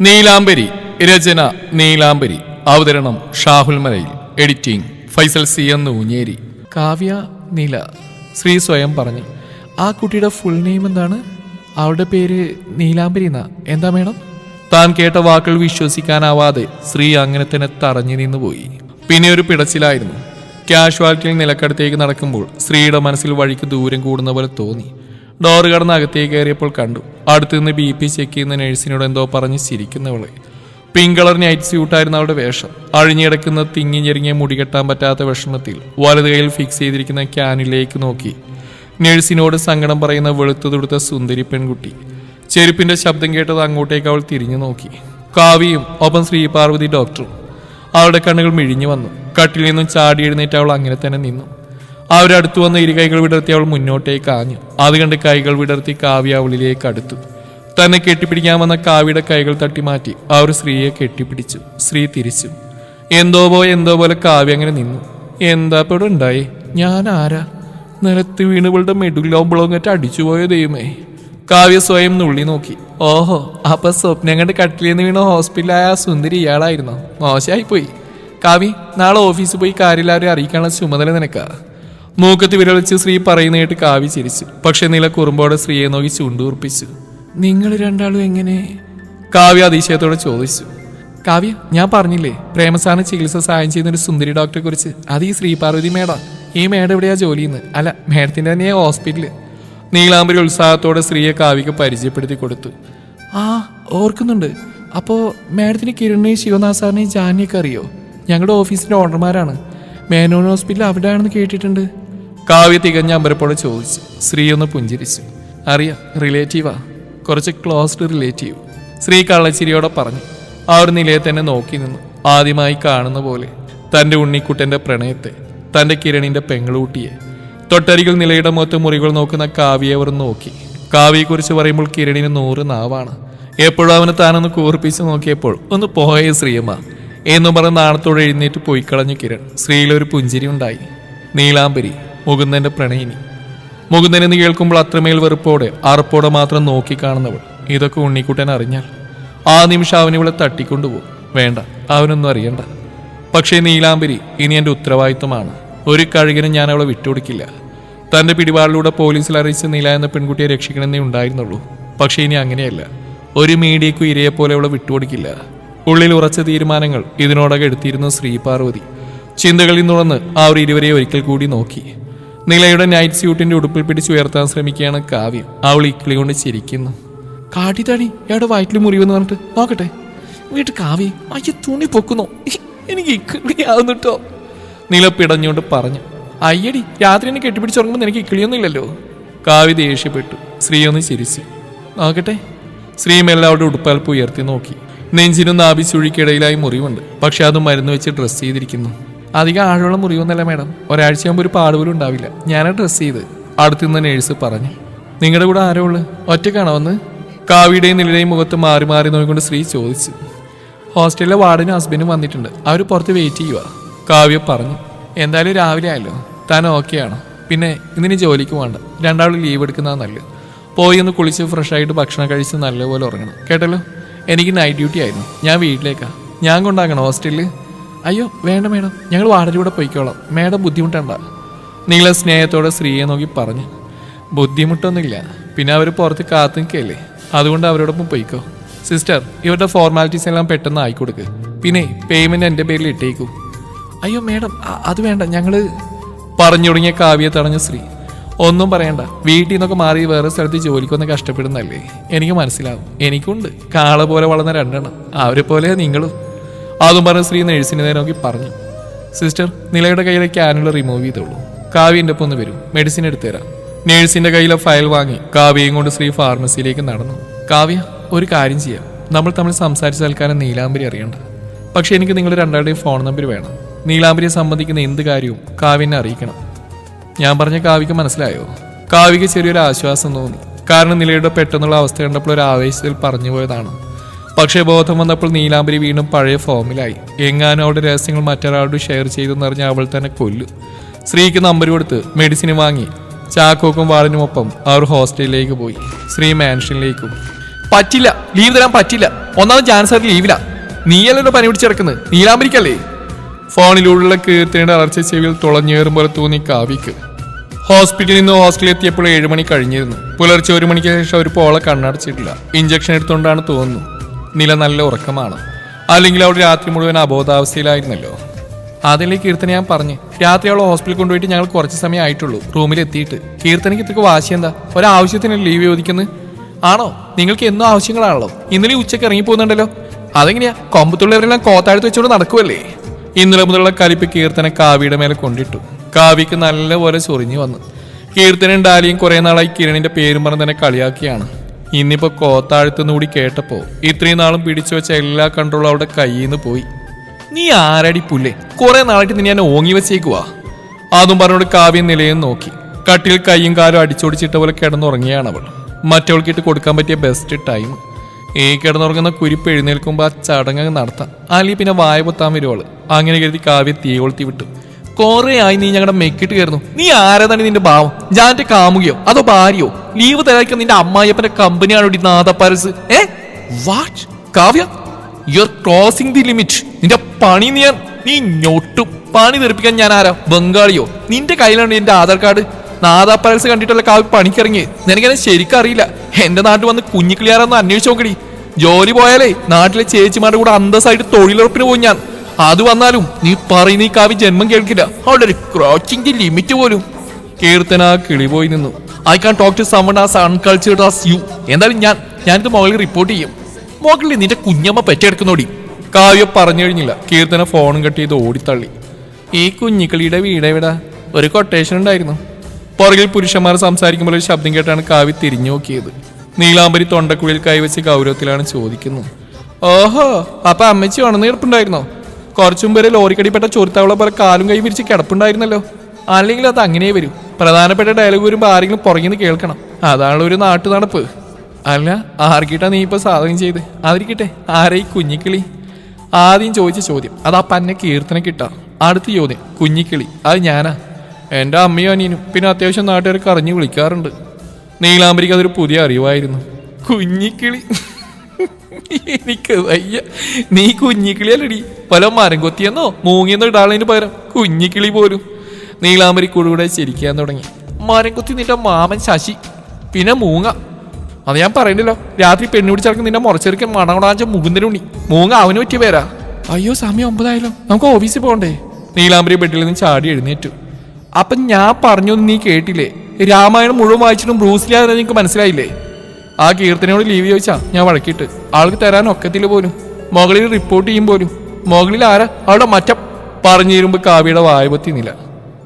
നീലാംബരി രചന നീലാംബരി. അവതരണം ഷാഹുൽ മലയിൽ. Editing Faisal C എന്ന് ഊഞ്ഞേരി കാവ്യ നീല. ശ്രീ സ്വയം പറഞ്ഞു. ആ കുട്ടിയുടെ ഫുൾ നെയിം എന്താണ്? അവളുടെ പേര് നീലാംബരി എന്നാ. എന്താ വേണം താൻ കേട്ട വാക്കുകൾ വിശ്വസിക്കാനാവാതെ ശ്രീ അങ്ങനെ തന്നെ തറഞ്ഞു നിന്നുപോയി പിന്നെ ഒരു പിടച്ചിലായിരുന്നു. കാഷ്വാലിറ്റിയിൽ നിലക്കടുത്തേക്ക് നടക്കുമ്പോൾ ശ്രീയുടെ മനസ്സിൽ വഴിക്ക് ദൂരം കൂടുന്ന പോലെ തോന്നി. ഡോറ് കടന്ന് അകത്തേക്ക് കയറിയപ്പോൾ കണ്ടു. അടുത്തുനിന്ന് ബി പി ചെക്ക് ചെയ്യുന്ന നഴ്സിനോട് എന്തോ പറഞ്ഞ് ചിരിക്കുന്നവളെ. പിങ്ക് കളർ നൈറ്റ് സ്യൂട്ടായിരുന്നു അവളുടെ വേഷം. അഴിഞ്ഞിടക്കുന്ന തിങ്ങി ഞെരുങ്ങിയ മുടി കെട്ടാൻ പറ്റാത്ത വിഷമത്തിൽ വലത് കൈയിൽ ഫിക്സ് ചെയ്തിരിക്കുന്ന ക്യാനിലേക്ക് നോക്കി. നഴ്സിനോട് സങ്കടം പറയുന്ന വെളുത്തു തുടുത്ത സുന്ദരി പെൺകുട്ടി. ചെരുപ്പിന്റെ ശബ്ദം കേട്ടത് അങ്ങോട്ടേക്ക് അവൾ തിരിഞ്ഞു നോക്കി. കാവിയും ഒപ്പം ശ്രീപാർവതി ഡോക്ടറും അവളുടെ കണ്ണുകൾ മിഴിഞ്ഞു വന്നു. കട്ടിൽ നിന്നും ചാടി എഴുന്നേറ്റ് അവൾ അങ്ങനെ തന്നെ നിന്നു. അവരടുത്തു വന്ന ഇരു കൈകൾ വിടർത്തി അവൾ മുന്നോട്ടേക്ക് ആഞ്ഞു. അത് കണ്ട് കൈകൾ വിടർത്തി കാവ്യ അവളിലേക്ക് അടുത്തു. തന്നെ കെട്ടിപ്പിടിക്കാൻ വന്ന കാവ്യയുടെ കൈകൾ തട്ടി മാറ്റി അവർ സ്ത്രീയെ കെട്ടിപ്പിടിച്ചു. സ്ത്രീ തിരിച്ചു. എന്തോ പോയ എന്തോ പോലെ കാവ്യ അങ്ങനെ നിന്നു. എന്താ ഇപ്പൊ ഇവിടെ ഉണ്ടായി? ഞാൻ ആരാ? നിലത്ത് വീണുകളുടെ മെഡുലോമ്പളോങ്ങറ്റ് അടിച്ചുപോയ ദൈവമേ? കാവ്യ സ്വയം നുള്ളി നോക്കി. ഓഹോ അപ്പൊ സ്വപ്നം കണ്ട് കട്ടിലിൽ നിന്ന് വീണ ഹോസ്പിറ്റലായ സുന്ദരി ഇയാളായിരുന്നോ? മോശമായി പോയി കാവ്യ നാളെ ഓഫീസിൽ പോയി കാര്യമില്ലാവരെ അറിയിക്കാനുള്ള ചുമതല നിനക്കാ. മൂക്കത്ത് വിരളിച്ച് സ്ത്രീ പറയുന്നതായിട്ട് കാവി കാവ്യ ചിരിച്ചു. പക്ഷെ നില കുറുമ്പോടെ സ്ത്രീയെ നോക്കി ചുണ്ടുറപ്പിച്ചു നിങ്ങൾ രണ്ടാളും എങ്ങനെ? കാവ്യ അതിശയത്തോടെ ചോദിച്ചു. കാവ്യ ഞാൻ പറഞ്ഞില്ലേ പ്രേമസാന ചികിത്സ സഹായം ചെയ്യുന്ന ഒരു സുന്ദരി ഡോക്ടറെ കുറിച്ച് അത് ഈ ശ്രീ പാർവതി മേഡം. ഈ മേഡം എവിടെയാ ജോലി ചെയ്യുന്നത് അല്ല മേഡത്തിന്റെ തന്നെ ഹോസ്പിറ്റൽ. നീലാംബരി ഉത്സാഹത്തോടെ സ്ത്രീയെ കാവ്യക്ക് പരിചയപ്പെടുത്തി കൊടുത്തു. ആ ഓർക്കുന്നുണ്ട്. അപ്പോ മേഡത്തിന് കിരണിനെയും ശിവനാസാറിനെയും ജാനിയൊക്കെ അറിയോ? ഞങ്ങളുടെ ഓഫീസിന്റെ ഓണർമാരാണ്. മേനോൻ ഹോസ്പിറ്റൽ അവിടെയാണെന്ന് കേട്ടിട്ടുണ്ട്. കാവ്യ തികഞ്ഞ അമ്പരപ്പോടെ ചോദിച്ചു. ശ്രീ ഒന്ന് പുഞ്ചിരിച്ചു. അറിയാം റിലേറ്റീവാ കുറച്ച് ക്ലോസ്ഡ് റിലേറ്റീവ് ശ്രീ കള്ളച്ചിരിയോടെ പറഞ്ഞു. ആ ഒരു നിലയെ തന്നെ നോക്കി നിന്നു. ആദ്യമായി കാണുന്ന പോലെ. തന്റെ ഉണ്ണിക്കുട്ടന്റെ പ്രണയത്തെ തന്റെ കിരണിന്റെ പെങ്ങളൂട്ടിയെ തൊട്ടരികിൽ നിലയുടെ മുഖത്ത് മുറികൾ നോക്കുന്ന കാവ്യെ അവർ നോക്കി. കാവ്യയെക്കുറിച്ച് പറയുമ്പോൾ കിരണിന് നൂറ് നാവാണ്. എപ്പോഴും അവന് താനൊന്ന് കൂർപ്പിച്ച് നോക്കിയപ്പോൾ ഒന്ന് പോയ ശ്രീയമ്മ എന്നും പറഞ്ഞ് നാണത്തോടെ എഴുന്നേറ്റ് പോയിക്കളഞ്ഞു കിരൺ. ശ്രീയിലൊരു പുഞ്ചിരി ഉണ്ടായി. നീലാംബരി. മുകുന്ദന്റെ പ്രണയിനി. മുകുന്ദനെന്ന് കേൾക്കുമ്പോൾ അത്രമേൽ വെറുപ്പോടെ ആർപ്പോടെ മാത്രം നോക്കി കാണുന്നവൾ. ഇതൊക്കെ ഉണ്ണിക്കുട്ടൻ അറിഞ്ഞാൽ. ആ നിമിഷം അവൻ ഇവളെ തട്ടിക്കൊണ്ടുപോകും വേണ്ട അവനൊന്നും അറിയണ്ട. പക്ഷേ നീലാംബരി ഇനി എന്റെ ഉത്തരവാദിത്വമാണ്. ഒരു കഴുകിനും ഞാൻ അവളെ വിട്ടുകൊടുക്കില്ല. തന്റെ പിടിപാടിലൂടെ പോലീസിൽ അറിയിച്ച് നീല എന്ന പെൺകുട്ടിയെ രക്ഷിക്കണമെന്നേ ഉണ്ടായിരുന്നുള്ളൂ. പക്ഷേ ഇനി അങ്ങനെയല്ല. ഒരു മീഡിയക്കു പോലെ അവളെ വിട്ടുകൊടുക്കില്ല. ഉള്ളിൽ ഉറച്ച തീരുമാനങ്ങൾ ഇതിനോടകം എടുത്തിരുന്നു ശ്രീപാർവതി. ചിന്തകളിൽ നുറന്ന് ആ ഒരു ഇരുവരെ ഒരിക്കൽ കൂടി നോക്കി. നിലയുടെ നൈറ്റ് സ്യൂട്ടിന്റെ ഉടുപ്പിൽ പിടിച്ച് ഉയർത്താൻ ശ്രമിക്കുകയാണ് കാവ്യ. അവൾ ഇക്കിളി കൊണ്ട് ചിരിക്കുന്നു. കാട്ടി തടി എവിടെ വയറ്റിൽ മുറിവെന്ന് പറഞ്ഞിട്ട് നോക്കട്ടെ. വീട്ടിൽ കാവ്യ അയ്യ തുണി പൊക്കുന്നു. എനിക്ക് ഇക്കിളിയാവുന്നുട്ടോ നില പിടഞ്ഞുകൊണ്ട് പറഞ്ഞു. അയ്യടി രാത്രി എന്നെ കെട്ടിപ്പിടിച്ചുറങ്ങുമ്പോൾ നിനക്ക് ഇക്കിളിയൊന്നും ഇല്ലല്ലോ. കാവ്യ ദേഷ്യപ്പെട്ടു. ശ്രീ ഒന്ന് ചിരിച്ചു. നോക്കട്ടെ. ശ്രീ മെല്ലെ ഉടുപ്പൽപ്പ് ഉയർത്തി നോക്കി. നെഞ്ചിനും നാഭിച്ചുഴിക്കിടയിലായി മുറിവുണ്ട്. പക്ഷെ അത് മരുന്ന് വെച്ച് ഡ്രസ്സ് ചെയ്തിരിക്കുന്നു. അധികം ആഴമുള്ള മുറിവൊന്നല്ല മാഡം. ഒരാഴ്ചയാകുമ്പോൾ ഒരു പാടുപോലും ഉണ്ടാവില്ല. ഞാനാ ഡ്രസ്സ് ചെയ്ത്. അടുത്തുനിന്ന് നേഴ്സ് പറഞ്ഞു. നിങ്ങളുടെ കൂടെ ആരോ ഉള്ളു? ഒറ്റക്കാണോ വന്ന്? കാവിയുടെയും നിലയുടെയും മുഖത്ത് മാറി മാറി നോക്കിക്കൊണ്ട് ശ്രീ ചോദിച്ചു. ഹോസ്റ്റലിലെ വാർഡനും ഹസ്ബൻഡും വന്നിട്ടുണ്ട്. അവർ പുറത്ത് വെയിറ്റ് ചെയ്യുക കാവ്യ പറഞ്ഞു. എന്തായാലും രാവിലെ ആയല്ലോ. താൻ ഓക്കെയാണോ പിന്നെ ഇന്നിനി ജോലിക്ക് വേണ്ട രണ്ടാളും ലീവ് എടുക്കുന്നതാണ് നല്ലത്. പോയി ഒന്ന് കുളിച്ച് ഫ്രഷായിട്ട് ഭക്ഷണം കഴിച്ച് നല്ലപോലെ ഉറങ്ങണം. കേട്ടല്ലോ? എനിക്ക് നൈറ്റ് ഡ്യൂട്ടി ആയിരുന്നു. ഞാൻ വീട്ടിലേക്കാണ് ഞാൻ കൊണ്ടാക്കണം ഹോസ്റ്റലിൽ അയ്യോ വേണ്ട മേഡം. ഞങ്ങൾ കൂടെ പോയിക്കോളാം. മേഡം ബുദ്ധിമുട്ടണ്ട. നിങ്ങളെ സ്നേഹത്തോടെ സ്ത്രീയെ നോക്കി പറഞ്ഞു. ബുദ്ധിമുട്ടൊന്നുമില്ല. പിന്നെ അവർ പുറത്ത് കാത്തു നിൽക്കല്ലേ? അതുകൊണ്ട് അവരോടൊപ്പം പോയിക്കോ. സിസ്റ്റർ ഇവരുടെ ഫോർമാലിറ്റീസ് എല്ലാം പെട്ടെന്ന് ആയിക്കൊടുക്ക്. പിന്നെ പേയ്മെന്റ് എന്റെ പേരിൽ ഇട്ടേക്കൂ. അയ്യോ മേഡം അത് വേണ്ട. ഞങ്ങൾ പറഞ്ഞു തുടങ്ങിയ കാവ്യ തടഞ്ഞ ശ്രീ. ഒന്നും പറയണ്ട. വീട്ടിൽ നിന്നൊക്കെ മാറി വേറെ സ്ഥലത്ത് ജോലിക്കൊന്ന് കഷ്ടപ്പെടുന്നല്ലേ എനിക്ക് മനസ്സിലാവും. എനിക്കുണ്ട്. കാള പോലെ വളർന്ന രണ്ടെണ്ണം. അവരെ പോലെ നിങ്ങളും. അതും പറഞ്ഞ ശ്രീ നഴ്സിനെ നേരെ നോക്കി പറഞ്ഞു. സിസ്റ്റർ നിലയുടെ കയ്യിലെ ക്യാനുള്ള റിമൂവ് ചെയ്തോളൂ. കാവ്യന്റെ ഒപ്പം ഒന്ന് വരും. മെഡിസിൻ എടുത്തു തരാം. നേഴ്സിന്റെ കയ്യിലെ ഫയൽ വാങ്ങി കാവ്യയും കൊണ്ട് ശ്രീ ഫാർമസിയിലേക്ക് നടന്നു. കാവ്യ ഒരു കാര്യം ചെയ്യാം. നമ്മൾ തമ്മിൽ സംസാരിച്ച തൽക്കാലം നീലാംബരി അറിയണ്ട. പക്ഷെ എനിക്ക് നിങ്ങൾ രണ്ടാളുടെയും ഫോൺ നമ്പർ വേണം. നീലാംബരിയെ സംബന്ധിക്കുന്ന എന്ത് കാര്യവും കാവ്യനെ അറിയിക്കണം. ഞാൻ പറഞ്ഞ കാവ്യക്ക് മനസ്സിലായോ? കാവ്യക്ക് ചെറിയൊരു ആശ്വാസം തോന്നി. കാരണം നിലയുടെ പെട്ടെന്നുള്ള അവസ്ഥ കണ്ടപ്പോൾ ഒരു ആവേശത്തിൽ പറഞ്ഞു പോയതാണ്. പക്ഷേ ബോധം വന്നപ്പോൾ നീലാംബരി വീണ്ടും പഴയ ഫോമിലായി. എങ്ങാനും അവളുടെ രഹസ്യങ്ങൾ മറ്റൊരാളോട് ഷെയർ ചെയ്തെന്നറിഞ്ഞ അവൾ തന്നെ കൊല്ലു. സ്ത്രീക്ക് നമ്പർ കൊടുത്ത് മെഡിസിൻ വാങ്ങി. ചാക്കോക്കും വാളിനുമൊപ്പം അവർ ഹോസ്റ്റലിലേക്ക് പോയി. ശ്രീ മാൻഷനിലേക്കും. പറ്റില്ല ലീവ് തരാൻ പറ്റില്ല. ഒന്നാമത് ജാൻസർ ലീവിലാ നീയല്ലോ പനി പിടിച്ചിറക്കുന്നത് നീലാംബരിക്കല്ലേ? ഫോണിലൂടെയുള്ള കീർത്തിയുടെ അലർച്ച ചെവിയിൽ തുളഞ്ഞേറും പോലെ തോന്നി കാവിക്ക് ഹോസ്പിറ്റലിൽ നിന്ന് ഹോസ്റ്റലിൽ എത്തിയപ്പോൾ ഏഴുമണി കഴിഞ്ഞിരുന്നു. പുലർച്ചെ ഒരു മണിക്ക് ശേഷം അവർ പോളെ കണ്ണടച്ചിട്ടില്ല. ഇഞ്ചക്ഷൻ എടുത്തുകൊണ്ടാണ് തോന്നുന്നു. നില നല്ല ഉറക്കമാണ്? അല്ലെങ്കിൽ അവൾ രാത്രി മുഴുവൻ അബോധാവസ്ഥയിലായിരുന്നല്ലോ? അതിലെ കീർത്തന ഞാൻ പറഞ്ഞു. രാത്രി അവളെ ഹോസ്പിറ്റലിൽ കൊണ്ടുപോയിട്ട് ഞങ്ങൾ കുറച്ച് സമയം ആയിട്ടുള്ളൂ. റൂമിൽ എത്തിയിട്ട്. കീർത്തനയ്ക്ക് ഇത്രക്ക് വാശി എന്താ ഒരാവശ്യത്തിന് ലീവ് ചോദിക്കുന്നത് ആണോ? നിങ്ങൾക്ക് എന്നും ആവശ്യങ്ങളാണല്ലോ. ഇന്നലെ ഉച്ചയ്ക്ക് ഇറങ്ങി പോകുന്നുണ്ടല്ലോ. അതെങ്ങനെയാ? കൊമ്പത്തുള്ളവരെല്ലാം കോത്താഴ്ത്ത് വെച്ചോണ്ട് നടക്കുമല്ലേ ഇന്നലെ മുതലുള്ള കലിപ്പ് കീർത്തന കാവിയുടെ മേലെ കൊണ്ടിട്ടു. കാവിക്ക് നല്ലപോലെ ചൊറിഞ്ഞു വന്നു. കീർത്തനും ഡാലിയും കുറെ നാളായി കിരണിന്റെ പേരും പറഞ്ഞ് തന്നെ കളിയാക്കിയാണ്. ഇന്നിപ്പോ കോത്താഴത്തുനിന്ന് കൂടി കേട്ടപ്പോ ഇത്രയും നാളും പിടിച്ചു വെച്ച എല്ലാ കൺട്രോളും അവിടെ കയ്യിൽ നിന്ന് പോയി. നീ ആരടി പുല്ലേ? കുറെ നാളായിട്ട് നീ ഞാൻ ഓങ്ങി വെച്ചേക്കുവാ. അതും പറഞ്ഞോട് കാവ്യം നിലയും നോക്കി. കട്ടിൽ കൈയും കാലും അടിച്ചോടിച്ചിട്ട പോലെ കിടന്നുറങ്ങിയാണ് അവൾ. മറ്റവൾക്കിട്ട് കൊടുക്കാൻ പറ്റിയ ബെസ്റ്റ് ടൈം ഈ കിടന്നുറങ്ങുന്ന കുരിപ്പ് എഴുന്നേൽക്കുമ്പോൾ ആ ചടങ്ങ് നടത്താം. അല്ലെങ്കിൽ പിന്നെ വായ പൊത്താൻ വരുവൾ. അങ്ങനെ കരുതി കാവ്യ തീ കൊളുത്തി വിട്ടു. കൊറേ ആയി നീ ഞങ്ങളുടെ മെക്കിട്ട് കയറുന്നു. നീ ആരാതാണ് നിന്റെ ഭാവം? ജാന്റെ കാമുകയോ? അതോ ഭാര്യയോ? ലീവ് തരാക്കാൻ നിന്റെ അമ്മായിയപ്പന്റെ കമ്പനിയാണോ ഈ നാദപ്പാരസ്. ഏ? What Kavya? You are crossing the limit നിന്റെ പണി നീ നീ ഞൊട്ടും. പണി തെറിപ്പിക്കാൻ ഞാൻ ആരാ? ബംഗാളിയോ? നിന്റെ കയ്യിലാണ് എന്റെ ആധാർ കാർഡ്? നാദാപ്പാരസ് കണ്ടിട്ടുള്ള കാവ്യ പണിക്കിറങ്ങി നിനക്കെന്നെ ശരിക്കും അറിയില്ല. എന്റെ നാട്ടിൽ വന്ന് കുഞ്ഞിക്കിളിയാരെന്ന് അന്വേഷിച്ചു നോക്കടി. ജോലി പോയാലേ നാട്ടിലെ ചേച്ചിമാരുടെ കൂടെ അന്തസ്സായിട്ട് തൊഴിലുറപ്പിന് പോയി ഞാൻ. അത് വന്നാലും നീ പറയുന്ന ഈ കാവ്യ ജന്മം കേൾക്കില്ല. അവളുടെ ഒരു ക്രോച്ചിങ് ലിമിറ്റ് പോലും. കീർത്തന കിളി പോയി നിന്നു. I can talk to someone as uncultured as you എന്തായാലും ഞാൻ ഞാനിത് മകളിൽ റിപ്പോർട്ട് ചെയ്യും. മകളിൽ നിന്റെ കുഞ്ഞമ്മ പെറ്റെടുക്കുന്നോടി. കാവ്യ പറഞ്ഞു കഴിഞ്ഞില്ല. കീർത്തന ഫോണും കട്ട് ചെയ്ത് ഓടിത്തള്ളി. ഈ കുഞ്ഞിക്കളിയുടെ വീട് എവിടെ? ഒരു കൊട്ടേഷൻ ഉണ്ടായിരുന്നു. പുറകിൽ പുരുഷന്മാർ സംസാരിക്കുമ്പോൾ ഒരു ശബ്ദം കേട്ടാണ് കാവ്യ തിരിഞ്ഞു നോക്കിയത്. നീലാംബരി തൊണ്ടക്കുഴിയിൽ കൈവച്ച് ഗൗരവത്തിലാണ് ചോദിക്കുന്നത് ഓഹോ അപ്പൊ അമ്മച്ചി ഉണർന്നു കിടപ്പുണ്ടായിരുന്നോ കുറച്ചും പേര് ലോറിക്കടിപ്പെട്ട ചൊരുത്താവളെ പോലെ കാലും കൈ വിരിച്ച് കിടപ്പുണ്ടായിരുന്നല്ലോ. അല്ലെങ്കിൽ അത് അങ്ങനെ വരും. പ്രധാനപ്പെട്ട ഡയലോഗ് വരുമ്പോൾ ആരെങ്കിലും പുറകിൽ നിന്ന് കേൾക്കണം. അതാണ് ഒരു നാട്ടു നടപ്പ് അല്ല ആർക്കിട്ടാ നീ ഇപ്പൊ സാധനം ചെയ്ത്? അതിരിക്കട്ടെ ആരെ ഈ കുഞ്ഞിക്കിളി? ആദ്യം ചോദിച്ച ചോദ്യം അത് ആ പന്നെ കീർത്തന കിട്ടാ. അടുത്ത ചോദ്യം കുഞ്ഞിക്കിളി അത് ഞാനാ. എന്റെ അമ്മയും അനിയനും പിന്നെ അത്യാവശ്യം നാട്ടുകാർക്ക് അറിഞ്ഞു വിളിക്കാറുണ്ട്. നീലാംബരിക്ക് അതൊരു പുതിയ അറിവായിരുന്നു. കുഞ്ഞിക്കിളി. എനിക്ക് വയ്യ. നീ കുഞ്ഞിക്കിളിയല്ലടി. പല മരം കൊത്തിയെന്നോ മൂങ്ങിയെന്നോ ഇടാളതിന് പകരം കുഞ്ഞിക്കിളി പോലും. നീലാംബരി കുഴുകൂടെ ചിരിക്കാൻ തുടങ്ങി. മരം കൊത്തി നിന്റെ മാമൻ ശശി പിന്നെ മൂങ്ങ. അത് ഞാൻ പറയണ്ടല്ലോ രാത്രി പെണ്ണു പിടിച്ചിറക്കും നിന്റെ മുറച്ചെറുക്കൻ മണകുടാഞ്ച മുകുന്ദനുണ്ണി. ഉണ്ണി മൂങ്ങ അവന് പറ്റിയ പേരാ. അയ്യോ സമയം ഒമ്പതായാലോ നമുക്ക് ഓഫീസിൽ പോകണ്ടേ? നീലാംബരി ബെഡിൽ നിന്ന് ചാടി എഴുന്നേറ്റു. അപ്പൊ ഞാൻ പറഞ്ഞൊന്നും നീ കേട്ടില്ലേ? രാമായണം മുഴുവൻ വായിച്ചിട്ടും ബ്രൂസിലാതെ നിനക്ക് മനസ്സിലായില്ലേ? ആ കീർത്തനയോട് ലീവ് ചോദിച്ചാ ഞാൻ വഴക്കിട്ട്. ആൾക്ക് തരാൻ ഒക്കത്തില്ല പോലും. മുകളിൽ റിപ്പോർട്ട് ചെയ്യും പോലും. മുകളിൽ ആരാ? അവളുടെ മറ്റ. പറഞ്ഞു തരുമ്പോൾ കാവ്യയുടെ വായപത്തി നില.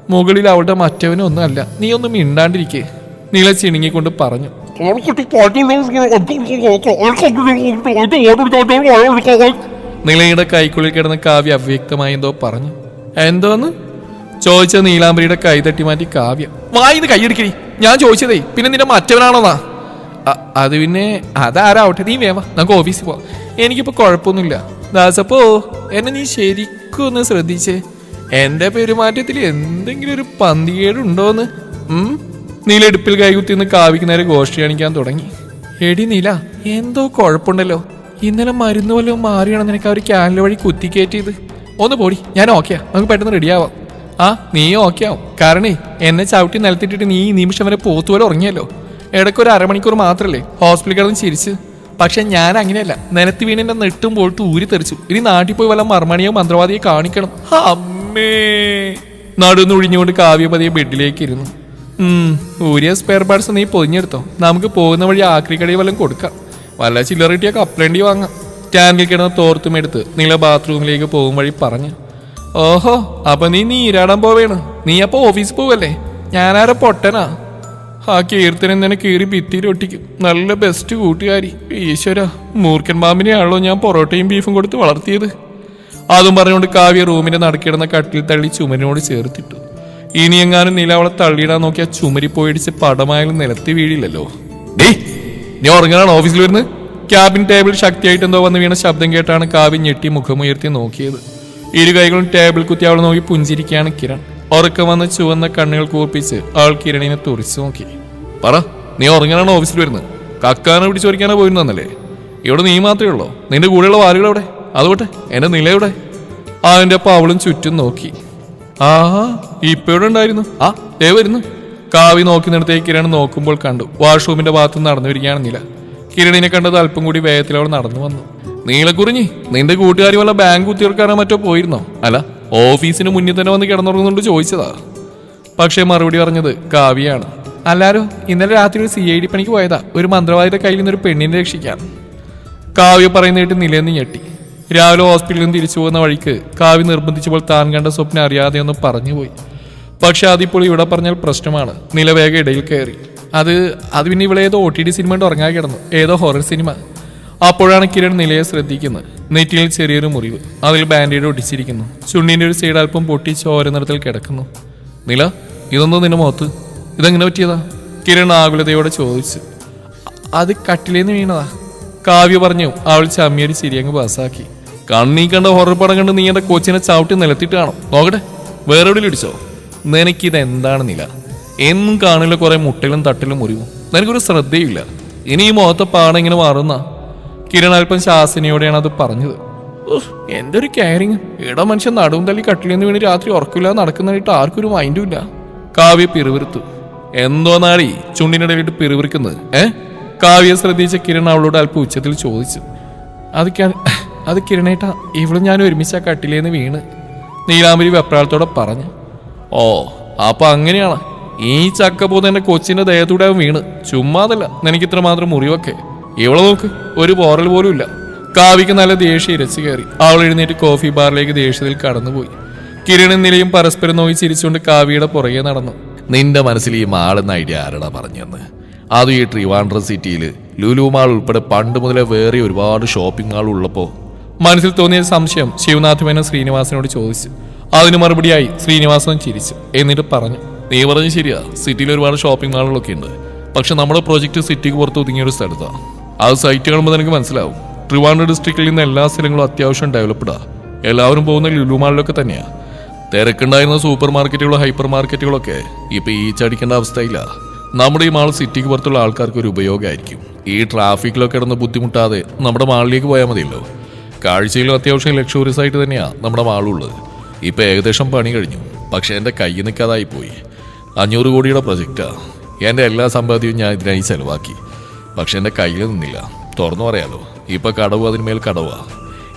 മുകളിൽ അവളുടെ മറ്റവനൊന്നും അല്ല. നീ ഒന്നും മിണ്ടാണ്ടിരിക്കേ. നില ചിണുങ്ങിക്കൊണ്ട് പറഞ്ഞു. നിലയുടെ കൈക്കുള്ളിൽ കിടന്ന കാവ്യ അവ്യക്തമായി എന്തോ പറഞ്ഞു. എന്തോന്ന്? ചോദിച്ച നീലാംബരിയുടെ കൈ തട്ടി മാറ്റി കാവ്യ. വായിന്ന് കൈയെടുക്കടി ഞാൻ ചോദിച്ചതേ പിന്നെ നിന്റെ മറ്റവനാണോന്നാ? അത് പിന്നെ അതാരാവട്ടെ നീ വേവ നമുക്ക് ഓഫീസിൽ പോവാം. എനിക്കിപ്പോൾ കുഴപ്പമൊന്നുമില്ല ദാസപ്പോ എന്നെ നീ ശരിക്കും ഒന്ന് ശ്രദ്ധിച്ചേ. എന്റെ പെരുമാറ്റത്തിൽ എന്തെങ്കിലും ഒരു പന്തികേടുണ്ടോന്ന്? ഉം? നീലെടുപ്പിൽ കൈകുത്തി നിന്ന് കാവിക്കുന്നവരെ ഗോഷ്ടി കാണിക്കാൻ തുടങ്ങി. എടി നീല എന്തോ കുഴപ്പമുണ്ടല്ലോ ഇന്നലെ മരുന്ന് വല്ലതും മാറിയാണ് നിനക്ക് അവർ ക്യാനൽ വഴി കുത്തിക്കയറ്റിയത് ഒന്ന് പോടി ഞാൻ ഓക്കെയാ നമുക്ക് പെട്ടെന്ന് റെഡിയാവാം ആ നീ ഓക്കെ ആവും. കാരണേ എന്നെ ചവിട്ടി നിലത്തിട്ടിട്ട് നീ നിമിഷം വരെ പോത്തുപോലെ ഉറങ്ങിയല്ലോ. ഇടയ്ക്ക് ഒരു അരമണിക്കൂർ മാത്രല്ലേ? ഹോസ്പിറ്റലിൽ കിടന്ന് ചിരിച്ച്. പക്ഷെ ഞാൻ അങ്ങനെയല്ല. നിലത്ത് വീണിന്റെ നെട്ടും പോയിട്ട് ഊരി തെറിച്ചു. ഇനി നാട്ടിൽ പോയി വല്ല മർമ്മണിയോ മന്ത്രവാദിയോ കാണിക്കണം. അമ്മേ! നടുന്നൊഴിഞ്ഞുകൊണ്ട് കാവ്യപതിയെ ബെഡിലേക്ക് ഇരുന്നു. ഊരിയ സ്പെയർ പാർട്സ് നീ പൊതിഞ്ഞെടുത്തോ. നമുക്ക് പോകുന്ന വഴി ആക്രി കടയിൽ വല്ലതും കൊടുക്കാം. വല്ല ചില്ലറ കിട്ടിയ കപ്ലണ്ടി വാങ്ങാം. ടാങ്കിൽ കിടന്ന തോർത്തും എടുത്ത് നീല ബാത്റൂമിലേക്ക് പോകും വഴി പറഞ്ഞു. ഓഹോ അപ്പൊ നീ നീരാടാൻ പോവേണ്. നീ അപ്പൊ ഓഫീസിൽ പോവല്ലേ? ഞാനാരെ പൊട്ടനാ? ആ കീർത്തനം തന്നെ കീറി ഭിത്തിയിൽ ഒട്ടിക്കും. നല്ല ബെസ്റ്റ് കൂട്ടുകാരി. ഈശ്വര മൂർഖൻ മാമിനെയാണല്ലോ ഞാൻ പൊറോട്ടയും ബീഫും കൊടുത്ത് വളർത്തിയത്. അതും പറഞ്ഞുകൊണ്ട് കാവ്യ റൂമിന്റെ നടക്കിടുന്ന കട്ടിൽ തള്ളി ചുമരിനോട് ചേർത്തിട്ടു. ഇനി എങ്ങാനും നില അവളെ തള്ളിയിടാൻ നോക്കിയ ചുമരി പോയിടിച്ച് പടമായാലും നിലത്തി വീഴില്ലല്ലോ. ഡേ നീ ഉറങ്ങാനാണ് ഓഫീസിൽ വരുന്നത്? ക്യാബിൻ ടേബിൾ ശക്തിയായിട്ട് എന്തോ വന്ന് വീണ ശബ്ദം കേട്ടാണ് കാവ്യ ഞെട്ടി മുഖമുയർത്തി നോക്കിയത്. ഇരു കൈകളും ടേബിൾ കുത്തി അവളെ നോക്കി പുഞ്ചിരിക്കുകയാണ് കിരൺ. ഉറക്കം വന്ന് ചുവന്ന കണ്ണുകൾ കൂർപ്പിച്ച് ആൾ കിരണിനെ തുറിച്ചു നോക്കി. പറ നീ ഉറങ്ങാനാണോ ഓഫീസിൽ വരുന്നത്? കക്കാനെ പിടിച്ച് ഒരിക്കാനോ പോയിരുന്നല്ലേ ഇവിടെ നീ മാത്രമേ ഉള്ളോ? നിന്റെ കൂടെയുള്ള വാലുകൾ എവിടെ? അതുകൊട്ടെ എന്റെ നിലയുടെ അതിന്റെ അപ്പ അവളും ചുറ്റും നോക്കി. ആ ഇപ്പൊ ഉണ്ടായിരുന്നു? ആ ദേ വരുന്നു. കാവി നോക്കി നിർത്തേക്ക് കിരൺ നോക്കുമ്പോൾ കണ്ടു വാഷ്റൂമിന്റെ ഭാഗത്ത് നടന്നു വരികയാണ് നില. കിരണിനെ കണ്ടത് അല്പം കൂടി വേഗത്തിൽ അവൾ നടന്നു വന്നു. നീലക്കുറിഞ്ഞി നിന്റെ കൂട്ടുകാരി വല്ല ബാങ്ക് കുത്തിയെടുക്കാനോ മറ്റോ പോയിരുന്നോ? അല്ല ഓഫീസിന് മുന്നിൽ തന്നെ വന്ന് കിടന്നുറങ്ങുന്നുണ്ട് ചോദിച്ചതാ. പക്ഷേ മറുപടി പറഞ്ഞത് കാവ്യാണ് അല്ലാരോ ഇന്നലെ രാത്രി ഒരു സി ഐ ഡി പണിക്ക് പോയതാ. ഒരു മന്ത്രവാദിയുടെ കയ്യിൽ നിന്ന് ഒരു പെണ്ണിനെ രക്ഷിക്കാൻ. കാവ്യ പറയുന്ന കേട്ട് നിലയെന്ന് ഞെട്ടി. രാവിലെ ഹോസ്പിറ്റലിൽ നിന്ന് തിരിച്ചു പോകുന്ന വഴിക്ക് കാവ്യ നിർബന്ധിച്ചപ്പോൾ താൻ കണ്ട സ്വപ്നം അറിയാതെ ഒന്ന് പറഞ്ഞുപോയി. പക്ഷെ അതിപ്പോൾ ഇവിടെ പറഞ്ഞാൽ പ്രശ്നമാണ്. നിലവേഗ ഇടയിൽ കയറി. അത് അത് പിന്നെ ഇവിടെ ഏതോ ഒ ടി ഡി സിനിമ ഉറങ്ങാൻ കിടന്നു. ഏതോ ഹൊറർ സിനിമ അപ്പോഴാണ് കിരൺ നിലയെ ശ്രദ്ധിക്കുന്നത്. നെറ്റിയിൽ ചെറിയൊരു മുറിവ്. അതിൽ ബാൻഡേഡ് ഒട്ടിച്ചിരിക്കുന്നു ചുണ്ണിന്റെ ഒരു സൈഡ് അല്പം പൊട്ടി ചോര നിറത്തിൽ കിടക്കുന്നു. നില ഇതൊന്നും നിന്നെ മുഖത്ത്. ഇതെങ്ങനെ പറ്റിയതാ? കിരൺ ആകുലതയോടെ ചോദിച്ചു. അത് കട്ടിലേന്ന് വീണതാ. കാവ്യ പറഞ്ഞു അവൾ ചമ്മിയൊരു ശരിയങ്ങ് പാസ്സാക്കി കണ്ണീ കണ്ട ഹൊറർ പടം കണ്ട് നീ എന്റെ കൊച്ചിനെ ചവിട്ടി നിലത്തിട്ട് നോക്കട്ടെ വേറെ എവിടെ ഇടിച്ചോ? നിനക്കിത് എന്താണ് നില? എന്നും കാണില്ല കുറെ മുട്ടലും തട്ടിലും മുറിവും. നിനക്കൊരു ശ്രദ്ധയില്ല ഇനി ഈ മുഖത്തെ പാടം ഇങ്ങനെ മാറുന്ന? കിരൺ അല്പം ശാസനയോടെയാണ് അത് പറഞ്ഞത്. എന്തൊരു കെയറിങ് ഇട മനുഷ്യൻ നടുവും തല്ലി കട്ടിലെന്ന് വീണ് രാത്രി ഉറക്കില്ല നടക്കുന്നതായിട്ട് ആർക്കൊരു മൈൻഡും ഇല്ല. കാവ്യ പിറുവിറുത്തു എന്തോ നാടി ചുണ്ടിനിടയിലിട്ട് പിറുവിറുക്കുന്നത് ഏ? കാവ്യ ശ്രദ്ധിച്ച കിരൺ അവളോട് അല്പം ഉച്ചത്തിൽ ചോദിച്ചു. അത് അത് കിരണേട്ടാ ഇവളും ഞാൻ ഒരുമിച്ച് ആ കട്ടിലേന്ന് വീണ് നീലാംബരി വെപ്രാളത്തോടെ പറഞ്ഞു. ഓ അപ്പൊ അങ്ങനെയാണ്. ഈ ചക്കപ്പോത്ത് എന്റെ കൊച്ചിന്റെ ദേഹത്തൂടെ അവൻ വീണ്. ചുമ്മാതല്ല നിനക്ക് ഇത്ര മാത്രം മുറിവൊക്കെ. ഇവളെ നോക്ക് ഒരു പോറൽ പോലും ഇല്ല. കാവിക്ക് നല്ല ദേഷ്യം ഇരച്ചു കയറി. അവൾ എഴുന്നേറ്റ് കോഫി ബാറിലേക്ക് ദേഷ്യത്തിൽ കടന്നുപോയി. കിരണും നിലയും പരസ്പരം നോക്കി ചിരിച്ചുകൊണ്ട് കാവ്യയുടെ പുറകെ നടന്നു. നിന്റെ മനസ്സിൽ ഈ മാളെന്ന ഐഡിയ ആരടാ പറഞ്ഞെന്ന്? അതും ഈ ട്രിവാൻഡ്രം സിറ്റിയിൽ ലുലു മാൾ ഉൾപ്പെടെ പണ്ട് മുതലേ വേറെ ഒരുപാട് ഷോപ്പിംഗ് മാൾ ഉള്ളപ്പോ. മനസ്സിൽ തോന്നിയ സംശയം ശിവനാഥ് മേനോ ശ്രീനിവാസനോട് ചോദിച്ചു. അതിന് മറുപടിയായി ശ്രീനിവാസൻ ചിരിച്ചു. എന്നിട്ട് പറഞ്ഞു നീ പറഞ്ഞു ശരിയാ. സിറ്റിയിൽ ഒരുപാട് ഷോപ്പിംഗ് മാളുകളൊക്കെ ഉണ്ട്. പക്ഷെ നമ്മുടെ പ്രോജക്റ്റ് സിറ്റിക്ക് പുറത്ത് ഒതുങ്ങിയൊരു സ്ഥലത്താണ് അത് സൈറ്റ് കാണുമ്പോൾ നിനക്ക് മനസ്സിലാവും. ട്രിവാൻഡ്രം ഡിസ്ട്രിക്റ്റിൽ നിന്ന് എല്ലാ സ്ഥലങ്ങളും അത്യാവശ്യം ഡെവലപ്ഡാ എല്ലാവരും പോകുന്ന ലുലുമാളിലൊക്കെ തന്നെയാണ് തന്നെയാ. തിരക്കുണ്ടായിരുന്ന സൂപ്പർ മാർക്കറ്റുകളോ ഹൈപ്പർ മാർക്കറ്റുകളൊക്കെ ഇപ്പോൾ ഈ ചടിക്കേണ്ട അവസ്ഥയില്ല നമ്മുടെ ഈ മാൾ സിറ്റിക്ക് പുറത്തുള്ള ആൾക്കാർക്ക് ഒരു ഉപയോഗമായിരിക്കും. ഈ ട്രാഫിക്കിലൊക്കെ കിടന്ന് ബുദ്ധിമുട്ടാതെ നമ്മുടെ മാളിലേക്ക് പോയാൽ മതിയല്ലോ. കാഴ്ചയിലും അത്യാവശ്യം ലക്ഷൂറിയസ് ആയിട്ട് തന്നെയാണ് നമ്മുടെ മാളുള്ളത്. ഇപ്പോൾ ഏകദേശം പണി കഴിഞ്ഞു. പക്ഷേ എന്റെ കൈ നിൽക്കാതായി പോയി അഞ്ഞൂറ് കോടിയുടെ പ്രൊജക്റ്റാണ് എന്റെ എല്ലാ സമ്പാദ്യവും ഞാൻ ഇതിനായി ചെലവാക്കി. പക്ഷെ എന്റെ കയ്യിൽ നിന്നില്ല. തുറന്നു പറയാലോ ഇപ്പൊ കടവ് അതിന്മേൽ കടവാ.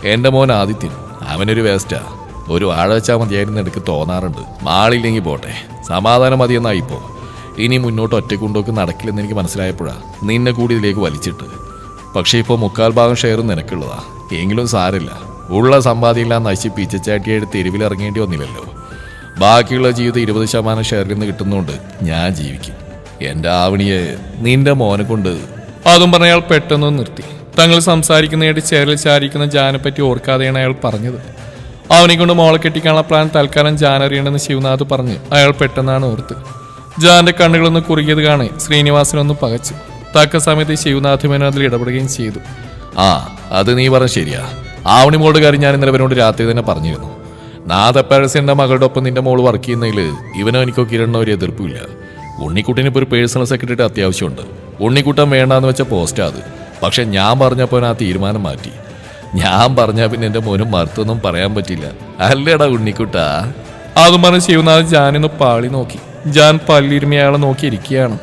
എന്റെ മോൻ ആദിത്യൻ അവനൊരു വേസ്റ്റാ. ഒരു വാഴ വെച്ചാൽ മതിയായിരുന്നു എനിക്ക് തോന്നാറുണ്ട്. മാളില്ലെങ്കിൽ പോട്ടെ സമാധാനം മതിയെന്നാ ഇപ്പോ ഇനി മുന്നോട്ട് ഒറ്റക്കൊണ്ടോക്ക് നടക്കില്ലെന്ന് എനിക്ക് മനസ്സിലായപ്പോഴാ നിന്നെ കൂടി ഇതിലേക്ക് വലിച്ചിട്ട്. പക്ഷേ ഇപ്പോൾ മുക്കാൽ ഭാഗം ഷെയർ നിനക്കുള്ളതാ. എങ്കിലും സാരില്ല ഉള്ള സമ്പാദ്യമെല്ലാം നശിപ്പിച്ച് ചാട്ടിയായിട്ട് തെരുവിലിറങ്ങേണ്ടി വന്നില്ലല്ലോ. ബാക്കിയുള്ള ജീവിതം ഇരുപത് ശതമാനം ഷെയറിൽ നിന്ന് കിട്ടുന്നതുകൊണ്ട് ഞാൻ ജീവിക്കും. എന്റെ ആവണിയെ നിന്റെ മോനെ കൊണ്ട് അതും പറഞ്ഞ അയാൾ പെട്ടെന്ന് നിർത്തി. തങ്ങൾ സംസാരിക്കുന്നതിനായിട്ട് ചേരൽ ചാരിക്കുന്ന ജാനെ പറ്റി ഓർക്കാതെയാണ് അയാൾ പറഞ്ഞത്. അവനെ കൊണ്ട് മോളെ കെട്ടിക്കാനുള്ള പ്ലാൻ തൽക്കാലം ജാൻ അറിയണമെന്ന് ശിവനാഥ് പറഞ്ഞ് അയാൾ പെട്ടെന്നാണ് ഓർത്ത്. ജാന്റെ കണ്ണുകളൊന്ന് കുറുകിയത് കാണെ ശ്രീനിവാസനൊന്ന് പകച്ചു. തക്ക സമയത്ത് ശിവനാഥ് മേനോ അതിൽ ഇടപെടുകയും ചെയ്തു. ആ അത് നീ പറഞ്ഞ ശരിയാ. ആവണി മോളുടെ കാര്യം ഞാൻ ഇന്നലെ അവനോട് രാത്രി തന്നെ പറഞ്ഞിരുന്നു. നാഥ പാരസിന്റെ മകളുടെ ഒപ്പം നിന്റെ മോൾ വർക്ക് ചെയ്യുന്നതിൽ ഇവനോ എനിക്കോ കിരണോ ഒരു എതിർപ്പില്ല ഉണ്ണിക്കുട്ടിനിപ്പോ ഒരു പേഴ്സണൽ സെക്രട്ടറിയുടെ അത്യാവശ്യമുണ്ട്. ഉണ്ണിക്കുട്ടൻ വേണ്ടാന്ന് വെച്ച പോസ്റ്റാ അത്. പക്ഷെ ഞാൻ പറഞ്ഞപ്പോൾ ആ തീരുമാനം മാറ്റി. ഞാൻ പറഞ്ഞാ പിന്നെ എന്റെ മോനും മറുത്തൊന്നും പറയാൻ പറ്റില്ല. അല്ലേടാ ഉണ്ണിക്കുട്ട. അത് പറഞ്ഞ് ശിവനാഥ് ജാനിന്ന് പാളി നോക്കി. ജാൻ പല്ലിരുമയാളെ നോക്കി നോക്കിയിരിക്കുകയാണ്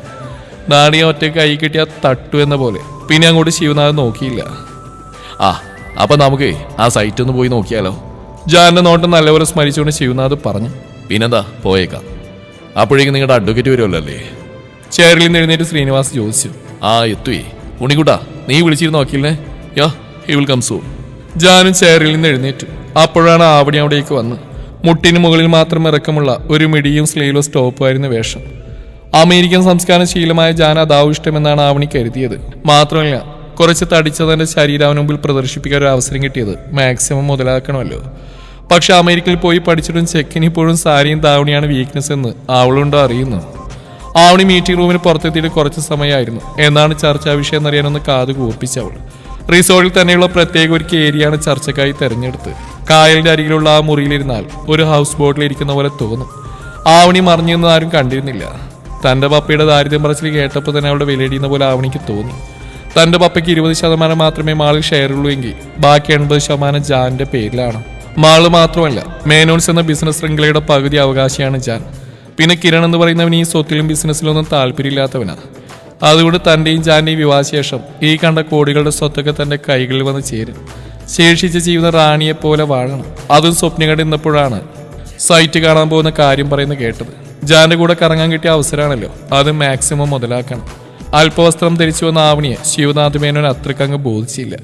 നാണിയെ ഒറ്റ കൈ കിട്ടിയ തട്ടു എന്ന പോലെ. പിന്നെ അങ്ങോട്ട് ശിവനാഥ് നോക്കിയില്ല. ആ അപ്പൊ നമുക്ക് ആ സൈറ്റ് ഒന്ന് പോയി നോക്കിയാലോ? ജാനിന്റെ നോട്ടം നല്ലപോലെ സ്മരിച്ചുകൊണ്ട് ശിവനാഥ് പറഞ്ഞു. പിന്നെന്താ? പോയേക്കാം. അപ്പോഴേക്കും നിങ്ങളുടെ അഡ്വക്കേറ്റ് വരുമല്ലോ അല്ലേ? ചെയറിൽ നിന്ന് എഴുന്നേറ്റ് ശ്രീനിവാസ് ചോദിച്ചു. ആ എത്തുവേ. ഉണ്ണിക്കുട്ടാ നീ വിളിച്ചിരുന്നു വക്കീലിനെ? Yeah he will come soon ജാനും ചെയറിൽ നിന്ന് എഴുന്നേറ്റു. അപ്പോഴാണ് ആവണി അവിടേക്ക് വന്ന്. മുട്ടിന് മുകളിൽ മാത്രം ഇറക്കമുള്ള ഒരു മിടിയും സ്ലീവ്ലെസ് ടോപ്പുമായിരുന്നു വേഷം. അമേരിക്കൻ സംസ്കാരം ശീലമായ ജാൻ അതാവും ഇഷ്ടമെന്നാണ് ആവണി കരുതിയത്. മാത്രമല്ല കുറച്ച് തടിച്ച തന്റെ ശരീരം മുമ്പിൽ പ്രദർശിപ്പിക്കാൻ ഒരു അവസരം കിട്ടിയത്. മാക്സിമം മുതലാക്കണമല്ലോ. പക്ഷെ അമേരിക്കയിൽ പോയി പഠിച്ചിട്ടും ചെക്കിന് ഇപ്പോഴും സാരിയും താവണിയാണ് വീക്ക്നെസ് എന്ന് അവളുണ്ടോ അറിയുന്നു ആവണി മീറ്റിംഗ് റൂമിന് പുറത്തെത്തിയിട്ട് കുറച്ച് സമയമായിരുന്നു. എന്നാണ് ചർച്ചാ വിഷയം എന്നറിയാനൊന്ന് കാത് കൂർപ്പിച്ചവൾ റിസോർട്ടിൽ തന്നെയുള്ള പ്രത്യേക ഒരു ഏരിയയാണ് ചർച്ചക്കായി തെരഞ്ഞെടുത്ത്. കായലിന്റെ അരികിലുള്ള ആ മുറിയിലിരുന്നാൽ ഒരു ഹൗസ് ബോട്ടിൽ ഇരിക്കുന്ന പോലെ തോന്നും. ആവണി മറിഞ്ഞെന്ന് ആരും കണ്ടിരുന്നില്ല. തന്റെ പപ്പയുടെ ദാരിദ്ര്യം പറച്ചിൽ കേട്ടപ്പോൾ തന്നെ അവളുടെ വിലയിടിയുന്ന പോലെ ആവണിക്ക് തോന്നി. തന്റെ പപ്പയ്ക്ക് ഇരുപത് ശതമാനം മാത്രമേ മാളിൽ ഷെയർ ഉള്ളൂ എങ്കിൽ ബാക്കി എൺപത് ശതമാനം ജാന്റെ പേരിലാണ്. മാൾ മാത്രമല്ല മേനോൺസ് എന്ന ബിസിനസ് ശൃംഖലയുടെ പകുതി അവകാശിയാണ് ജാൻ. പിന്നെ കിരൺ എന്ന് പറയുന്നവൻ ഈ സ്വത്തിലും ബിസിനസ്സിലൊന്നും താല്പര്യമില്ലാത്തവനാണ് അതുകൊണ്ട് തന്റെയും ജാന്റെയും വിവാഹശേഷം ഈ കണ്ട കോടികളുടെ സ്വത്തൊക്കെ തന്റെ കൈകളിൽ വന്ന് ചേരും. ശേഷിച്ച ജീവിതം റാണിയെ പോലെ വാഴണം. അതും സ്വപ്നം കണ്ടിരുന്നപ്പോഴാണ് സൈറ്റ് കാണാൻ പോകുന്ന കാര്യം പറയുന്നത് കേട്ടത്. ജാന്റെ കൂടെ കറങ്ങാൻ കിട്ടിയ അവസരമാണല്ലോ. അത് മാക്സിമം മുതലാക്കണം. അല്പവസ്ത്രം ധരിച്ചു വന്ന ആവണിയെ ശിവനാഥ് മേനോൻ അത്രക്കങ്ങ് ബോധിച്ചില്ല.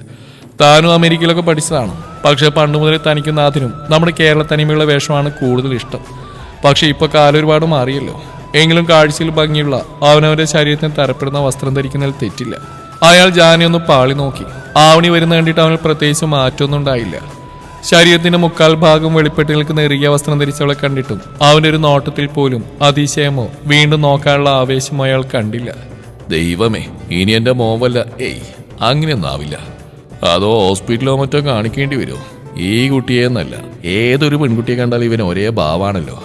താനും അമേരിക്കയിലൊക്കെ പഠിച്ചതാണ്. പക്ഷേ പണ്ട് മുതൽ തനിക്കും നാഥിനും നമ്മുടെ കേരള തനിമയുള്ള വേഷമാണ് കൂടുതൽ ഇഷ്ടം. പക്ഷെ ഇപ്പൊ കാലം ഒരുപാട് മാറിയല്ലോ. എങ്കിലും കാഴ്ചയിൽ ഭംഗിയുള്ള അവനവന്റെ ശരീരത്തിന് തരപ്പെടുന്ന വസ്ത്രം ധരിക്കുന്നതിൽ തെറ്റില്ല. അയാൾ ജാനി ഒന്ന് പാളി നോക്കി. ആവണി വരുന്ന കണ്ടിട്ട് അവന് പ്രത്യേകിച്ച് മാറ്റമൊന്നും ഉണ്ടായില്ല. ശരീരത്തിന്റെ മുക്കാൽ ഭാഗം വെളിപ്പെട്ട് നിൽക്കുന്ന എറിയ വസ്ത്രം ധരിച്ചവളെ കണ്ടിട്ടും അവന്റെ ഒരു നോട്ടത്തിൽ പോലും അതിശയമോ വീണ്ടും നോക്കാനുള്ള ആവേശമോ അയാൾ കണ്ടില്ല. ദൈവമേ ഇനി എന്റെ മോവല്ല. ഏയ് അങ്ങനെയൊന്നും ആവില്ല. അതോ ഹോസ്പിറ്റലോ മറ്റോ കാണിക്കേണ്ടി വരുമോ ഈ കുട്ടിയെന്നല്ല ഏതൊരു പെൺകുട്ടിയെ കണ്ടാൽ ഇവൻ ഒരേ ഭാവാണല്ലോ.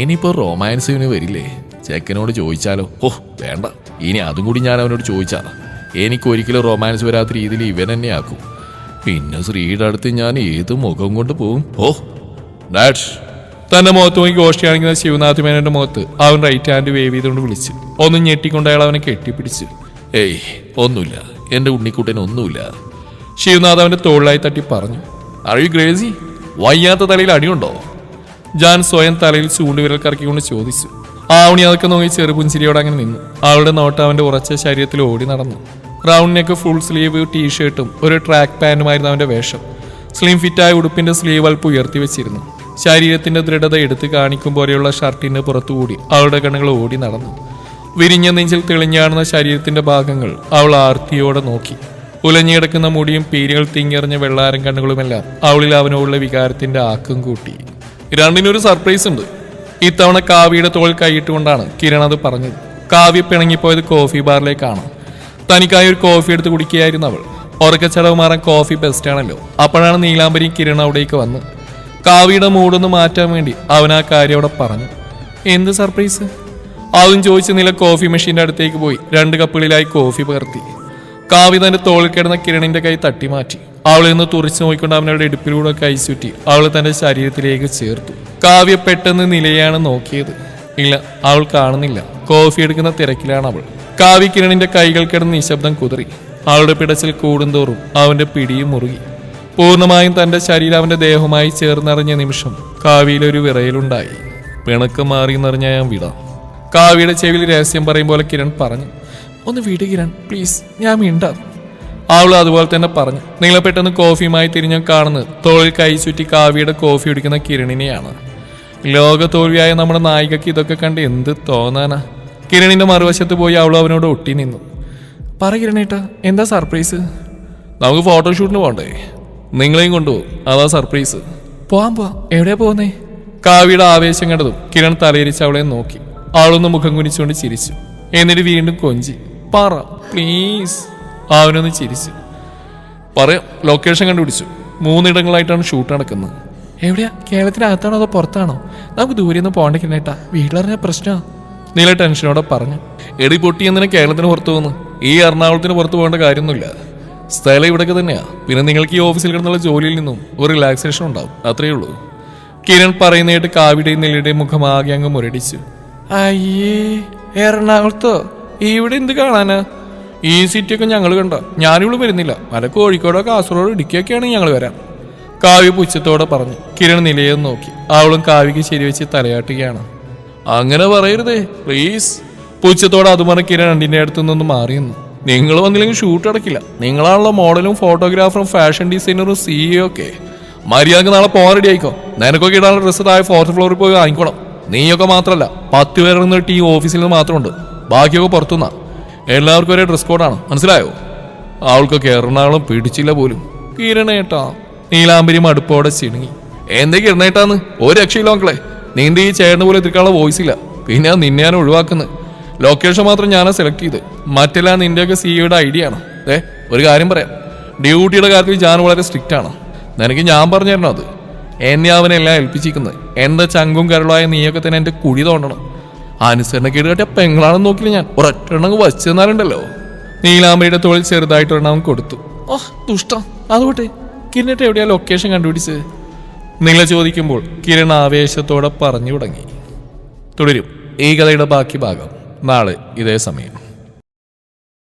ഇനിയിപ്പോ റൊമാൻസ് ഇവന് വരില്ലേ? ചെക്കനോട് ചോദിച്ചാലോ? ഓ വേണ്ട. ഇനി അതും കൂടി ഞാൻ അവനോട് ചോദിച്ചാണ് എനിക്ക് ഒരിക്കലും റൊമാൻസ് വരാത്ത രീതിയിൽ ഇവൻ തന്നെ ആക്കും. പിന്നെ ശ്രീയുടെ അടുത്ത് ഞാൻ ഏത് മുഖം കൊണ്ട് പോകും ഓ ഡാഡ്സ്. തന്റെ മുഖത്ത് നോക്കി ഗോഷ്ടിയാണെങ്കിൽ ശിവനാഥ് മേനോന്റെ മുഖത്ത് അവൻ റൈറ്റ് ഹാൻഡ് വേവ് ചെയ്തുകൊണ്ട് വിളിച്ചു. ഒന്ന് ഞെട്ടിക്കൊണ്ട് അയാൾ അവനെ കെട്ടിപ്പിടിച്ചു. ഏയ് ഒന്നുമില്ല. എന്റെ ഉണ്ണിക്കുട്ടൻ ഒന്നുമില്ല. ശിവനാഥ് അവന്റെ തോളിലായി തട്ടി പറഞ്ഞു. അറിയു ഗ്രേസി വയ്യാത്ത തലയിൽ അടിയുണ്ടോ? ജാൻ സ്വയം തലയിൽ ചൂണ്ടുവിരൽ കറക്കിക്കൊണ്ട് ചോദിച്ചു. ആവണി അതൊക്കെ നോക്കി ചെറുപുഞ്ചിരിയോടെ അങ്ങനെ നിന്നു. അവളുടെ നോട്ട് അവന്റെ ഉറച്ച ശരീരത്തിൽ ഓടി നടന്നു. റൗണിനൊക്കെ ഫുൾ സ്ലീവ് ടീഷർട്ടും ഒരു ട്രാക്ക് പാന്റുമായിരുന്നു അവന്റെ വേഷം. സ്ലിം ഫിറ്റായ ഉടുപ്പിന്റെ സ്ലീവ് അല്പം ഉയർത്തി വെച്ചിരുന്നു. ശരീരത്തിന്റെ ദൃഢത എടുത്തു കാണിക്കും പോലെയുള്ള ഷർട്ടിന്റെ പുറത്തുകൂടി അവളുടെ കണ്ണുകൾ ഓടി നടന്നു. വിരിഞ്ഞ നെഞ്ചിൽ തെളിഞ്ഞാടുന്ന ശരീരത്തിന്റെ ഭാഗങ്ങൾ അവൾ ആർത്തിയോടെ നോക്കി. ഉലഞ്ഞിടക്കുന്ന മുടിയും പീരികൾ തിങ്ങിയറിഞ്ഞ വെള്ളാരം കണ്ണുകളുമെല്ലാം അവളിൽ അവനോടുള്ള വികാരത്തിന്റെ ആക്കം കൂട്ടി. രണ്ടിനൊരു സർപ്രൈസ് ഉണ്ട്. ഇത്തവണ കാവ്യയുടെ തോൾ കൈയിട്ടുകൊണ്ടാണ് കിരൺ അത് പറഞ്ഞത്. കാവ്യ പിണങ്ങിപ്പോയത് കോഫി ബാറിലേക്കാണ് തനിക്കായി ഒരു കോഫി എടുത്ത് കുടിക്കുകയായിരുന്നു അവൾ. ഉറക്കച്ചടവ് മാറാൻ കോഫി ബെസ്റ്റ് ആണല്ലോ. അപ്പോഴാണ് നീലാംബരി കിരൺ അവിടേക്ക് വന്ന് കാവ്യയുടെ മൂടൊന്ന് മാറ്റാൻ വേണ്ടി അവൻ ആ കാര്യം അവിടെ പറഞ്ഞു. എന്ത് സർപ്രൈസ് അതും ചോദിച്ച് നില കോഫി മെഷീന്റെ അടുത്തേക്ക് പോയി. രണ്ട് കപ്പുകളിലായി കോഫി പകർത്തി. കാവ്യ തന്റെ തോളിൽ കിടന്ന കിരണിന്റെ കൈ തട്ടി മാറ്റി അവളിൽ നിന്ന് തുറച്ചു നോക്കിക്കൊണ്ട് അവനവളുടെ ഇടുപ്പിലൂടെ കൈ ചുറ്റി. അവൾ തന്റെ ശരീരത്തിലേക്ക് ചേർത്തു. കാവ്യ പെട്ടെന്ന് നിലയാണ് നോക്കിയത്. ഇല്ല അവൾ കാണുന്നില്ല. കോഫി എടുക്കുന്ന തിരക്കിലാണ് അവൾ. കാവ്യ കിരണിന്റെ കൈകൾ കിടന്ന് നിശബ്ദം കുതിറി. അവളുടെ പിടച്ചിൽ കൂടുന്തോറും അവന്റെ പിടിയും മുറുകി. പൂർണമായും തന്റെ ശരീരം അവന്റെ ദേഹവുമായി ചേർന്നറിഞ്ഞ നിമിഷം കാവ്യയിലൊരു വിറയലുണ്ടായി. പിണക്കം മാറിയെന്നറിഞ്ഞ ഞാൻ വിടാം. കാവ്യയുടെ ചെവിയിൽ രഹസ്യം പറയും പോലെ കിരൺ പറഞ്ഞു ഒന്ന് വിട് കിരൺ പ്ലീസ് ഞാൻ മിണ്ടാം. അവൾ അതുപോലെ തന്നെ പറഞ്ഞു. നിങ്ങളെ പെട്ടെന്ന് കോഫിയുമായി തിരിഞ്ഞ കാണുന്നത് തോളിൽ കൈ ചുറ്റി കാവ്യയുടെ കോഫി കുടിക്കുന്ന കിരണിനെയാണ്. ലോക തോൽവിയായ നമ്മുടെ നായികക്ക് ഇതൊക്കെ കണ്ട് എന്ത് തോന്നാനാ? കിരണിന്റെ മറുവശത്ത് പോയി അവൾ അവനോട് ഒട്ടി നിന്നു. പറ കിരണേട്ട എന്താ സർപ്രൈസ്? നമുക്ക് ഫോട്ടോഷൂട്ടിന് പോകണ്ടേ നിങ്ങളെയും കൊണ്ടുപോകും. അതാ സർപ്രൈസ്. പോവാൻ പോവാം. എവിടെയാ പോകുന്നേ കാവിയുടെ ആവേശം കണ്ടതും കിരൺ തലയിരിച്ച് അവളെ നോക്കി. അവളൊന്ന് മുഖം കുനിച്ചുകൊണ്ട് ചിരിച്ചു. എന്നിട്ട് വീണ്ടും കൊഞ്ചി. പറ പ്ലീസ്. അവനൊന്ന് ചിരിച്ചു. പറയാം ലൊക്കേഷൻ കണ്ടുപിടിച്ചു. മൂന്നിടങ്ങളായിട്ടാണ് ഷൂട്ട് നടക്കുന്നത്. എവിടെയാ? കേരളത്തിനകത്താണോ അതോ പുറത്താണോ? നമുക്ക് ദൂരെ നിന്ന് പോകണ്ട കിരണേട്ടാ. വീട്ടിലറിഞ്ഞ പ്രശ്നമാ നീല ടെൻഷനോടെ പറഞ്ഞു. എടി പൊട്ടി എന്തിനാ കേരളത്തിന് പുറത്തു പോകുന്നു ഈ എറണാകുളത്തിന് പുറത്തു പോകേണ്ട കാര്യമൊന്നുമില്ല. സ്ഥലം ഇവിടെയൊക്കെ തന്നെയാ. പിന്നെ നിങ്ങൾക്ക് ഈ ഓഫീസിൽ കിടന്നുള്ള ജോലിയിൽ നിന്നും ഒരു റിലാക്സേഷൻ ഉണ്ടാവും. അത്രയേ ഉള്ളൂ. കിരൺ പറയുന്നതായിട്ട് കാവിടെയും നെല്ലിയുടെയും മുഖമാകെ അങ്ങ് മുരടിച്ചു. അയ്യേ എറണാകുളത്തോ? ഇവിടെ എന്ത് കാണാനാ? ഈ സിറ്റിയൊക്കെ ഞങ്ങൾ കണ്ട? ഞാനിവിടെ വരുന്നില്ല. വല കോഴിക്കോടോ കാസർഗോഡോ ഇടുക്കിയൊക്കെയാണ് ഞങ്ങൾ വരാൻ. കാവ്യ പുച്ഛത്തോടെ പറഞ്ഞു. കിരൺ നിലയെ നോക്കി. അവളും കാവ്യക്ക് ശരിവെച്ച് തലയാട്ടുകയാണ്. അങ്ങനെ പറയരുതേ പ്ലീസ് പുച്ഛത്തോടെ അത് പറഞ്ഞ കിരൺ രണ്ടിന്റെ അടുത്തു നിന്ന് മാറിയെന്നു നിങ്ങൾ വന്നില്ലെങ്കിൽ ഷൂട്ട് അടക്കില്ല. നിങ്ങളാണല്ലോ മോഡലും ഫോട്ടോഗ്രാഫറും ഫാഷൻ ഡിസൈനറും സിഇഒ ഒക്കെ. മര്യാദയ്ക്ക് നാളെ പോകാൻ റെഡി ആയിക്കോ. നിനക്കൊക്കെ ഇടാനുള്ള ഡ്രസ്സ് താഴെ ഫോർത്ത് ഫ്ലോറിൽ പോയി വാങ്ങിക്കോണം നീയൊക്കെ മാത്രമല്ല പത്ത് പേരുന്ന ടീം ഓഫീസിൽ നിന്ന് മാത്രമുണ്ട്. ബാക്കിയൊക്കെ പുറത്തുനിന്നാ. എല്ലാവർക്കും ഒരേ ഡ്രസ് കോഡാണ് മനസ്സിലായോ? അവൾക്കൊക്കെ എറണാകുളം പിടിച്ചില്ല പോലും. കിരണേട്ടാ നീലാംബരി മടുപ്പോടെ ചിണുങ്ങി. എന്തേ കിരണേട്ടാന്ന്? ഒരു രക്ഷയില്ല മക്കളെ. നിന്റെ ഈ ചേട്ടന് പോലെ എത്തിക്കാനുള്ള വോയിസ് ഇല്ല. പിന്നെ നിന്നെ ഞാൻ ഒഴിവാക്കുന്നത്. ലൊക്കേഷൻ മാത്രം ഞാനാ സെലക്ട് ചെയ്ത്. മറ്റെല്ലാം നിന്റെയൊക്കെ സിഇയുടെ ഐഡിയ ആണ്. ഏ ഒരു കാര്യം പറയാം. ഡ്യൂട്ടിയുടെ കാര്യത്തിൽ ഞാൻ വളരെ സ്ട്രിക്റ്റ് ആണ്. നിനക്ക് ഞാൻ പറഞ്ഞു തരണം അത്? എന്നെ അവനെല്ലാം ഏൽപ്പിച്ചിരിക്കുന്നത്. എന്താ ചങ്കും കരളായ നീയൊക്കെ തന്നെ എന്റെ കുഴി തോണ്ടണം. അനുസരണ കേട് കാട്ടിയ പെങ്ങളാണെന്ന് നോക്കില്ല ഞാൻ. ഒരൊറ്റെണ്ണം വച്ചു തന്നാലുണ്ടല്ലോ. നീലാംബരിയുടെ തോളിൽ ചെറുതായിട്ടൊരെണ്ണം കൊടുത്തു. ഓ ദുഷ്ടം. അതുകൊട്ടെ കിരണിട്ട് എവിടെയാ ലൊക്കേഷൻ കണ്ടുപിടിച്ചത്? നീല ചോദിക്കുമ്പോൾ കിരൺ ആവേശത്തോടെ പറഞ്ഞു തുടങ്ങി. തുടരും. ഈ കഥയുടെ ബാക്കി ഭാഗം നാളെ ഇതേ സമയം.